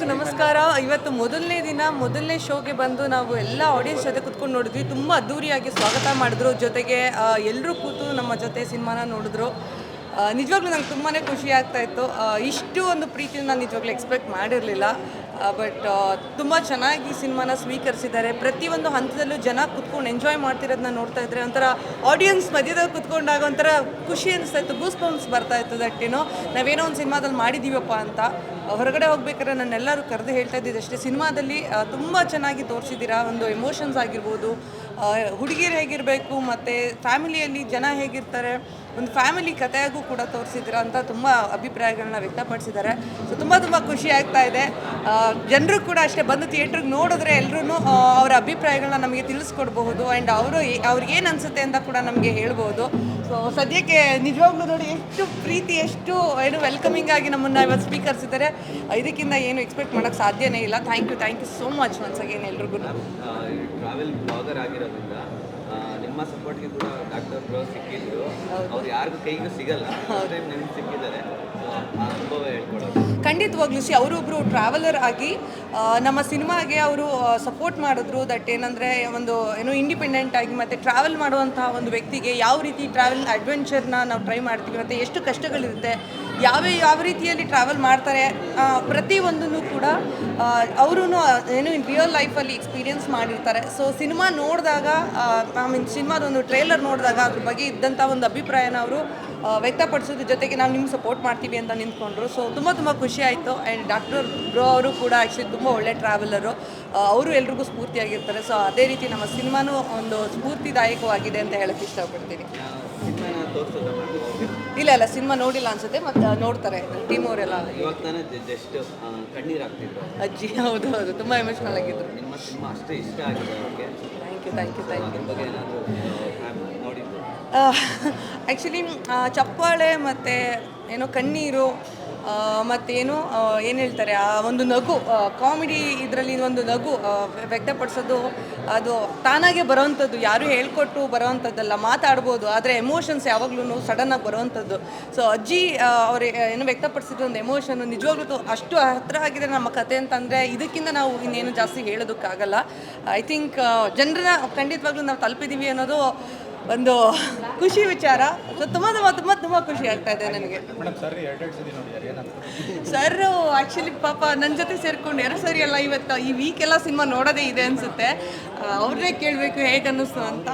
ಎಲ್ರಿಗೂ ನಮಸ್ಕಾರ. ಇವತ್ತು ಮೊದಲನೇ ದಿನ, ಮೊದಲನೇ ಶೋಗೆ ಬಂದು ನಾವು ಎಲ್ಲ ಆಡಿಯನ್ಸ್ ಜೊತೆ ಕುತ್ಕೊಂಡು ನೋಡಿದ್ವಿ. ತುಂಬ ಅದ್ದೂರಿಯಾಗಿ ಸ್ವಾಗತ ಮಾಡಿದ್ರು. ಜೊತೆಗೆ ಎಲ್ಲರೂ ಕೂತು ನಮ್ಮ ಜೊತೆ ಸಿನಿಮಾನ ನೋಡಿದ್ರು. ನಿಜವಾಗ್ಲೂ ನಂಗೆ ತುಂಬಾ ಖುಷಿ ಆಗ್ತಾ ಇತ್ತು. ಇಷ್ಟು ಒಂದು ಪ್ರೀತಿನ ನಾನು ನಿಜವಾಗ್ಲೂ ಎಕ್ಸ್ಪೆಕ್ಟ್ ಮಾಡಿರಲಿಲ್ಲ. ಬಟ್ ತುಂಬ ಚೆನ್ನಾಗಿ ಸಿನಿಮಾನ ಸ್ವೀಕರಿಸಿದ್ದಾರೆ. ಪ್ರತಿಯೊಂದು ಹಂತದಲ್ಲೂ ಜನ ಕುತ್ಕೊಂಡು ಎಂಜಾಯ್ ಮಾಡ್ತಿರೋದನ್ನ ನೋಡ್ತಾ ಇದ್ರೆ ಒಂಥರ ಆಡಿಯನ್ಸ್ ಮಧ್ಯದಲ್ಲಿ ಕುತ್ಕೊಂಡಾಗ ಒಂಥರ ಖುಷಿ ಅನಿಸ್ತಾ ಇತ್ತು ಗೂಸ್ ಬಂಪ್ಸ್ ಬರ್ತಾ ಇತ್ತು ದಟ್ ಏನೋ ನಾವೇನೋ ಒಂದು ಸಿನಿಮಾದಲ್ಲಿ ಮಾಡಿದ್ದೀವಪ್ಪ ಅಂತ. ಹೊರಗಡೆ ಹೋಗ್ಬೇಕಾದ್ರೆ ನನ್ನೆಲ್ಲರೂ ಕರೆದು ಹೇಳ್ತಾ ಇದ್ದಿದ್ದು ಅಷ್ಟೇ. ಸಿನಿಮಾದಲ್ಲಿ ತುಂಬ ಚೆನ್ನಾಗಿ ತೋರಿಸಿದ್ದೀರಾ? ಒಂದು ಎಮೋಷನ್ಸ್ ಆಗಿರ್ಬೋದು ಹುಡುಗಿರು ಹೇಗಿರಬೇಕು, ಮತ್ತು ಫ್ಯಾಮಿಲಿಯಲ್ಲಿ ಜನ ಹೇಗಿರ್ತಾರೆ? ಒಂದು ಫ್ಯಾಮಿಲಿ ಕಥೆಯಾಗೂ ಕೂಡ ತೋರಿಸಿದ್ರು ಅಂತ ತುಂಬ ಅಭಿಪ್ರಾಯಗಳನ್ನ ವ್ಯಕ್ತಪಡಿಸಿದ್ದಾರೆ. ಸೊ ತುಂಬ ತುಂಬ ಖುಷಿ ಆಗ್ತಾ ಇದೆ. ಜನರು ಕೂಡ ಅಷ್ಟೇ ಬಂದು ಥಿಯೇಟ್ರಿಗೆ ನೋಡಿದ್ರೆ ಎಲ್ಲರೂ ಅವರ ಅಭಿಪ್ರಾಯಗಳನ್ನ ನಮಗೆ ತಿಳಿಸ್ಕೊಡ್ಬಹುದು. ಆ್ಯಂಡ್ ಅವರು ಅವ್ರಿಗೆ ಏನು ಅನಿಸುತ್ತೆ ಅಂತ ಕೂಡ ನಮಗೆ ಹೇಳ್ಬೋದು. ಸೊ ಸದ್ಯಕ್ಕೆ ನಿಜವಾಗ್ಲೂ ನೋಡಿ ಎಷ್ಟು ಪ್ರೀತಿ ಎಷ್ಟು ಏನು ವೆಲ್ಕಮಿಂಗ್ ಆಗಿ ನಮ್ಮನ್ನು ಇವತ್ತು ಇದ್ದಾರೆ ಇದಕ್ಕಿಂತ ಏನು ಎಕ್ಸ್ಪೆಕ್ಟ್ ಮಾಡೋಕ್ಕೆ ಸಾಧ್ಯನೇ ಇಲ್ಲ. Thank you thank you so much once again ಎಲ್ರಿಗೂ. ಟ್ರಾವೆಲ್ ಬ್ಲಾಗರ್ ಆಗಿರೋದ್ರಿಂದ ನಿಮ್ಮ ಸಪೋರ್ಟ್ಗೆ ಕೂಡ ಡಾಕ್ಟರ್ ಬ್ರೋ ಸಿಕ್ಕಿದ್ರು. ಅವ್ರು ಯಾರಿಗೂ ಕೈಗೂ ಸಿಗಲ್ಲ. ಟೈಮ್ ನಿಮ್ಗೆ ಸಿಕ್ಕಿದ್ದಾರೆ ಅನುಭವ ಹೇಳ್ಕೊಡೋದು. ಖಂಡಿತವಾಗ್ಲೂ ಸಿ ಅವರೊಬ್ಬರು ಟ್ರಾವೆಲರ್ ಆಗಿ ನಮ್ಮ ಸಿನಿಮಾಗೆ ಅವರು ಸಪೋರ್ಟ್ ಮಾಡಿದ್ರು. ದಟ್ ಏನಂದರೆ, ಒಂದು, ಏನು ಇಂಡಿಪೆಂಡೆಂಟ್ ಆಗಿ ಮತ್ತು ಟ್ರಾವೆಲ್ ಮಾಡುವಂತಹ ಒಂದು ವ್ಯಕ್ತಿಗೆ ಯಾವ ರೀತಿ ಟ್ರಾವೆಲ್ ಅಡ್ವೆಂಚರ್ನ ನಾವು ಟ್ರೈ ಮಾಡ್ತೀವಿ, ಮತ್ತು ಎಷ್ಟು ಕಷ್ಟಗಳಿರುತ್ತೆ, ಯಾವ ಯಾವ ರೀತಿಯಲ್ಲಿ ಟ್ರಾವೆಲ್ ಮಾಡ್ತಾರೆ ಪ್ರತಿಯೊಂದನ್ನು ಕೂಡ ಅವರು ಏನು ರಿಯಲ್ ಲೈಫಲ್ಲಿ ಎಕ್ಸ್ಪೀರಿಯನ್ಸ್ ಮಾಡಿರ್ತಾರೆ. ಸೊ ಸಿನಿಮಾ ನೋಡಿದಾಗ ಐ ಮೀನ್ ಸಿನಿಮಾದ ಒಂದು ಟ್ರೇಲರ್ ನೋಡಿದಾಗ ಅದ್ರ ಬಗ್ಗೆ ಇದ್ದಂಥ ಒಂದು ಅಭಿಪ್ರಾಯನ ಅವರು ವ್ಯಕ್ತಪಡಿಸೋದ್ರ ಜೊತೆಗೆ ನಾವು ನಿಮ್ಗೆ ಸಪೋರ್ಟ್ ಮಾಡ್ತೀವಿ ಅಂತ ನಿಂತ್ಕೊಂಡ್ರು. ಸೊ ತುಂಬ ತುಂಬ ಖುಷಿ ಆಯಿತು. ಆ್ಯಂಡ್ ಡಾಕ್ಟರ್ ಬ್ರೋ ಅವರು ಕೂಡ ಆ್ಯಕ್ಚುಲಿ ತುಂಬ ಒಳ್ಳೆ ಟ್ರಾವೆಲರು ಅವರು ಎಲ್ರಿಗೂ ಸ್ಫೂರ್ತಿಯಾಗಿರ್ತಾರೆ. ಸೊ ಅದೇ ರೀತಿ ನಮ್ಮ ಸಿನಿಮಾನೂ ಒಂದು ಸ್ಫೂರ್ತಿದಾಯಕವಾಗಿದೆ ಅಂತ ಹೇಳಕ್ಕೆ ಇಷ್ಟಪಡ್ತೀನಿ. ಇಲ್ಲ ಇಲ್ಲ ಸಿನಿಮಾ ನೋಡಿಲ್ಲ ಅನ್ಸುತ್ತೆ ಮತ್ತೆ ನೋಡ್ತಾರೆ. ಟೀಮ್ ಅವರೆಲ್ಲ. ಅಜ್ಜಿ ಹೌದು ಹೌದು. ತುಂಬ ಎಮೋಷನಲ್ ಆಗಿದ್ರು. Thank you thank you thank you actually ಚಪ್ಪಾಳೆ ಮತ್ತು ಏನೋ ಕಣ್ಣೀರು ಮತ್ತೇನು ಏನು ಹೇಳ್ತಾರೆ, ಆ, ಒಂದು ನಗು ಕಾಮಿಡಿ ಇದರಲ್ಲಿ ಒಂದು ನಗು ವ್ಯಕ್ತಪಡಿಸೋದು, ಅದು ತಾನಾಗೆ ಬರೋವಂಥದ್ದು ಯಾರು ಹೇಳ್ಕೊಟ್ಟು ಬರೋವಂಥದ್ದಲ್ಲ ಮಾತಾಡ್ಬೋದು, ಆದರೆ ಎಮೋಷನ್ಸ್ ಯಾವಾಗಲೂ ಸಡನ್ನಾಗಿ ಬರುವಂಥದ್ದು ಸೊ ಅಜ್ಜಿ ಅವರು ಏನು ವ್ಯಕ್ತಪಡಿಸಿದ್ರು, ಒಂದು ಎಮೋಷನ್ ನಿಜವಾಗ್ಲೂ ಅಷ್ಟು ಹತ್ರ ಆಗಿದೆ ನಮ್ಮ ಕತೆ ಅಂತಂದರೆ, ಇದಕ್ಕಿಂತ ನಾವು ಇನ್ನೇನು ಜಾಸ್ತಿ ಹೇಳೋದಕ್ಕಾಗಲ್ಲ. ಐ ಥಿಂಕ್ ಜನರನ್ನ ಖಂಡಿತವಾಗ್ಲೂ ನಾವು ತಲುಪಿದ್ದೀವಿ ಅನ್ನೋದು ಒಂದು ಖುಷಿ ವಿಚಾರ. ಸೊ ತುಂಬ ತುಂಬ ತುಂಬ ತುಂಬ ಖುಷಿ ಆಗ್ತಾ ಇದೆ ನನಗೆ. ಸರ್ ಆ್ಯಕ್ಚುಲಿ ಪಾಪ ನನ್ನ ಜೊತೆ ಸೇರ್ಕೊಂಡು ಎರಡು ಸರಿ ಎಲ್ಲ ಇವತ್ತು ಈ ವೀಕ್ ಎಲ್ಲ ಸಿನಿಮಾ ನೋಡೋದೇ ಇದೆ ಅನಿಸುತ್ತೆ. ಅವ್ರನ್ನೇ ಕೇಳಬೇಕು ಹೇಗೆ ಅನ್ನಿಸ್ತು ಅಂತ.